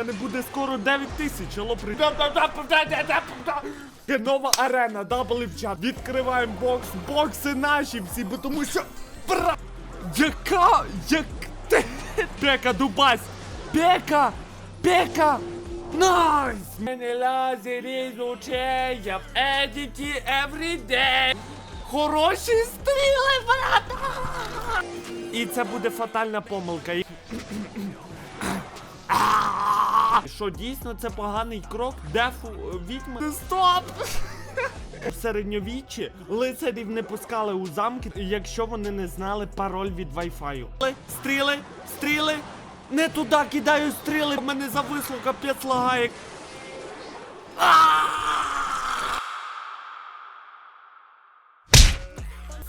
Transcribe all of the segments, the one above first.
мене буде скоро 9 тисяч, алло, при... Є Нова арена, дабли чат. Відкриваємо бокс. Бокси наші всі, бо тому що. Бра... Яка? Як? Пека, дубась! Пека! Пека! Найс! Мене лазері з очей, я в едіті everyday. Хороші стріли, брата! І це буде фатальна помилка. Що дійсно це поганий крок дефу відьми? Стоп! В середньовіччі лицарів не пускали у замки, якщо вони не знали пароль від вайфаю. Стріли, стріли! Не туди кидаю стріли! В мене зависло капець лагає.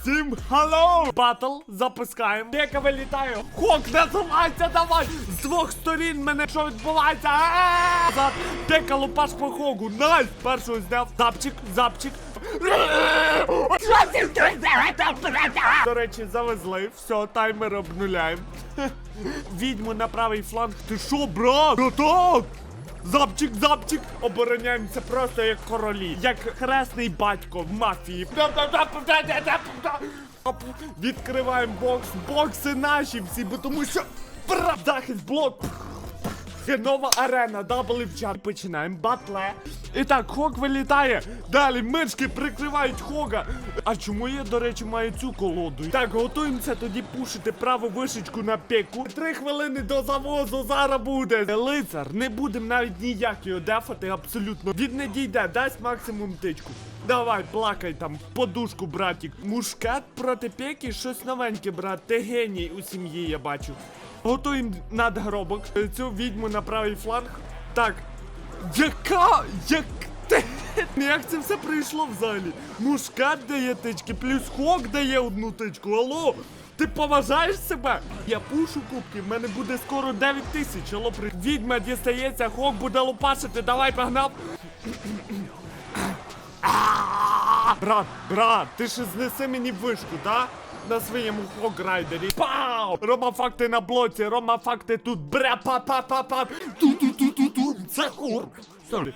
Всім халлоу! Батл запускаємо. Яка вилітаю. Хок називається, давай! З двох сторін мене що відбувається? Назад. Дека лупаш по хогу. Найс! Першого зняв. Запчик, запчик. До речі, завезли. Все, таймер обнуляємо. Відьму на правий фланг. Ти що, брат? Так! Запчик, запчик! Обороняємося просто як королі, як хресний батько в мафії. Відкриваємо бокс. Бокси наші всі, бо тому що захист блок. Це нова арена, дабли в чат. Починаємо батле. І так, Хок вилітає. Далі мишки прикривають Хога. А чому я, до речі, маю цю колоду? Так, готуємося тоді пушити праву вишечку на піку. Три хвилини до завозу зараз буде. Лицар, не будемо навіть ніяк його дефати, абсолютно. Він не дійде, дасть максимум тичку. Давай, плакай там, подушку, братік. Мушкет проти пеки, щось новеньке, брат. Ти геній у сім'ї, я бачу. Готуємо надгробок. Цю відьму на правий фланг. Так. Яка? Як ти? Як це все прийшло взагалі? Мушкет дає тички, плюс хок дає одну тичку. Алло? Ти поважаєш себе? Я пушу кубки, в мене буде скоро 9 тисяч. Алло, при... Відьма дістається, хок буде лупашити, давай погнав. Брат, брат, ти ще знеси мені вишку, да? На своєму хограйдері. Пау! Рома факти на блоці, Рома факти тут. Бре, па па па па Ту-ту-ту-ту-ту. Це хур. Сорі.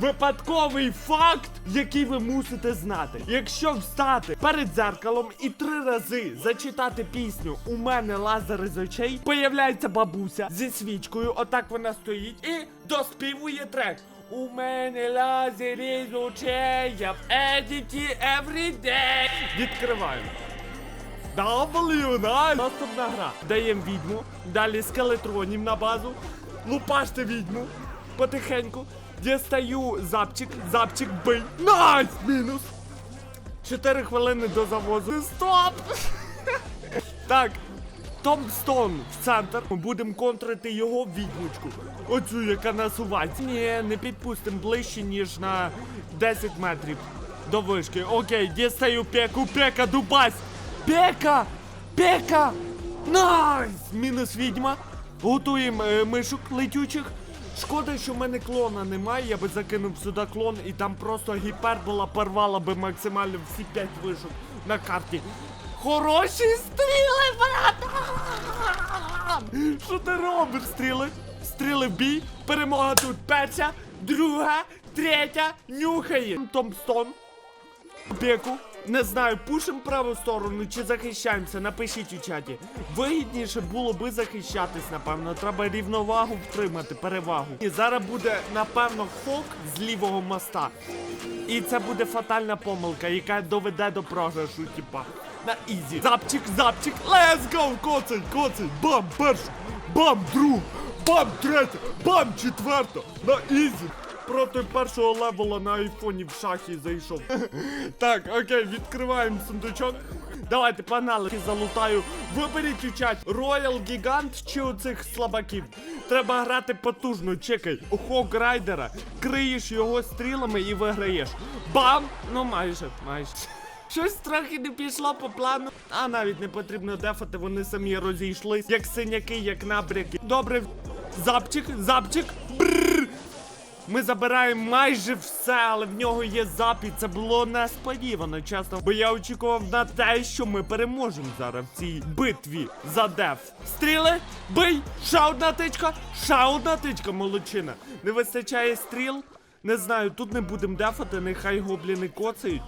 Випадковий факт, який ви мусите знати. Якщо встати перед дзеркалом і три рази зачитати пісню У мене лазери з очей, появляється бабуся зі свічкою, отак вона стоїть, і доспівує трек. У мене лазери з очей, я в едіті everyday. Відкриваємо. W, да? Наступна гра. Даємо відьму, далі скелетронів на базу. Лупаште відьму. Потихеньку. Дістаю запчик, запчик бий. Найс! Мінус. Чотири хвилини до завозу. Стоп! Так. Томстон в центр. Ми будемо контрити його відьмочку. Оцю, яка насувається. Ні, не підпустимо ближче, ніж на 10 метрів до вишки. Окей, дістаю пеку, пека, дубась. Пека! Пека! Найс! Мінус відьма. Готуємо е, мишок летючих. Шкода, що в мене клона немає, я би закинув сюди клон і там просто гіпербола порвала би максимально всі 5 вишок на карті. Хороші стріли, брат! Що ти робиш, стріли? Стріли в бій, перемога тут перша, друга, третя, нюхає. Томстон. Пеку. Не знаю, пушим праву сторону чи захищаємося, напишіть у чаті. Вигідніше було би захищатись, напевно. Треба рівновагу втримати, перевагу. І зараз буде, напевно, хок з лівого моста. І це буде фатальна помилка, яка доведе до програшу, типа. На ізі. Запчик, запчик, let's go! Коцай, коцай, бам, першу, бам, друг, бам, третя, бам, четверта, на ізі. Проти першого левела на айфоні в шахі зайшов. так, окей, відкриваємо сундучок. Давайте, погнали, залутаю. Виберіть у чат Роял Гігант чи оцих слабаків. Треба грати потужно, чекай. Хок Райдера. Криєш його стрілами і виграєш. Бам! Ну майже, майже. Щось трохи не пішло по плану. А навіть не потрібно дефати, вони самі розійшлись, як синяки, як набряки. Добре, запчик, запчик. Бррр. Ми забираємо майже все. але в нього є запит. Це було несподівано, чесно. Бо я очікував на те, що ми переможемо зараз в цій битві за деф. Стріли, бий! Ще одна тичка, ще одна тичка, молодчина. Не вистачає стріл. Не знаю, тут не будемо дефати, нехай гобліни коцають.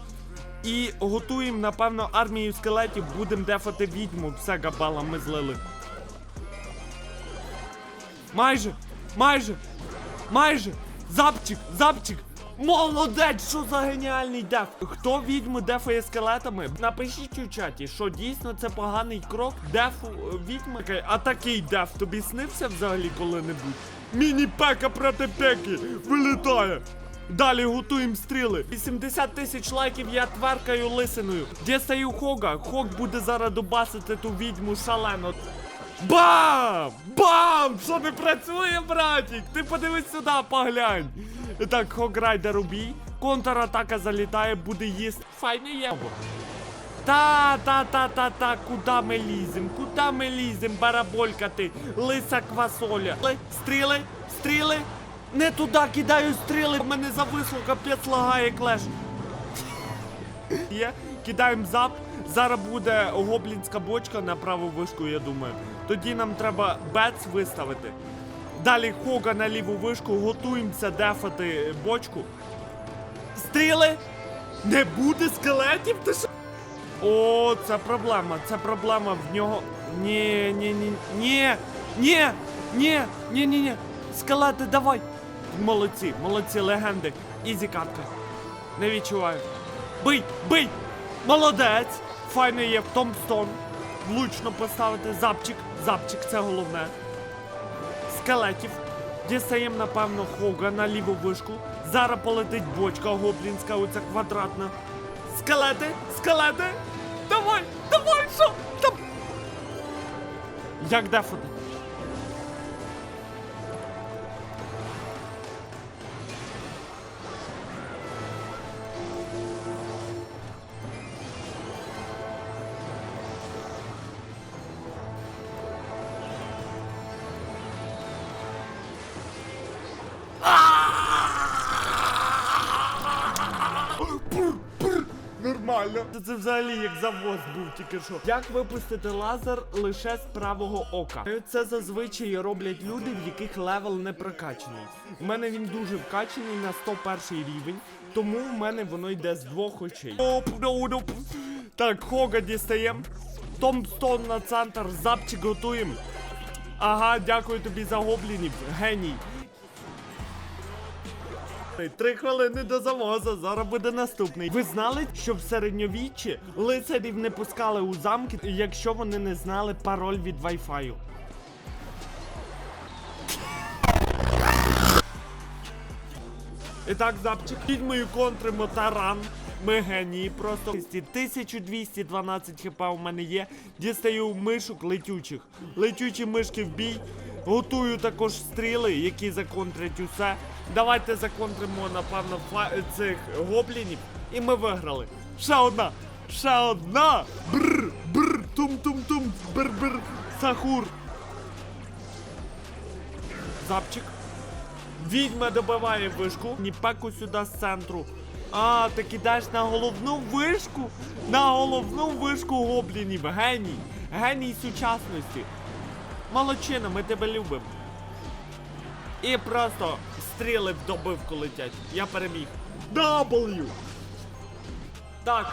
І готуємо, напевно, армію скелетів, будемо дефати відьму. Все, габала, ми злили. Майже, майже, майже. Запчик, запчик. Молодець, що за геніальний деф. Хто відьму дефає скелетами? Напишіть у чаті, що дійсно це поганий крок дефу е, відьми. А такий деф тобі снився взагалі коли-небудь? Міні-пека проти пеки вилітає. Далі готуємо стріли. 80 тисяч лайків я тверкаю лисиною. Дістаю Хога. Хог буде зараз дубасити ту відьму шалено. Бам! Бам! Що не працює, братік? Ти подивись сюди, поглянь. Так, Хограйдер убій. Контратака залітає, буде їсти. Файне є. Та, та, та, та, та, куди ми лізем? Куди ми лізем, бараболька ти, лиса квасоля. Стріли, стріли. Не туди кидаю стріли, в мене зависло, капець лагає клеш. Є, кидаємо зап. Зараз буде гоблінська бочка на праву вишку, я думаю. Тоді нам треба бец виставити. Далі хога на ліву вишку, готуємося дефати бочку. Стріли! Не буде скелетів? Ти що? О, це проблема, це проблема в нього. Ні, ні, ні, ні, ні, ні, ні, ні, ні. Скелети, давай. Молодці, молодці, легенди. Ізі катка. Не відчуваю. Бий, бий! Молодець! Файний є Томстон. Влучно поставити. Запчик, запчик, це головне. Скелетів. Дістаємо, напевно, хога на ліву вишку. Зараз полетить бочка гоблінська, оця квадратна. Скелети, скелети! Давай, давай, що? Як дефати? Нормально. Це, це взагалі як завоз був тільки що. Як випустити лазер лише з правого ока? Це зазвичай роблять люди, в яких левел не прокачаний. У мене він дуже вкачаний на 101 рівень, тому в мене воно йде з двох очей. Ну, ну. Так, хога дістаємо. Томстон на центр, запчик готуємо. Ага, дякую тобі за гоблінів, геній. Три хвилини до завоза, зараз буде наступний. Ви знали, що в середньовіччі лицарів не пускали у замки, якщо вони не знали пароль від Wi-Fi? І так, запчик, відьмою контримо таран. Ми генії просто 1212 хп у мене є. Дістаю мишок летючих. Летючі мишки в бій. Готую також стріли, які законтрять усе. Давайте законтримо, напевно, фа- цих гоблінів. І ми виграли. Ще одна! Ще одна! Бр, бр, тум-тум-тум, бр-бр, сахур. Запчик. Відьма добиває вишку. Ніпеку сюди з центру. А, ти кидаєш на головну вишку? На головну вишку гоблінів. Геній. Геній сучасності. Молодчина, ми тебе любимо. І просто стріли в добивку летять. Я переміг. W! Так,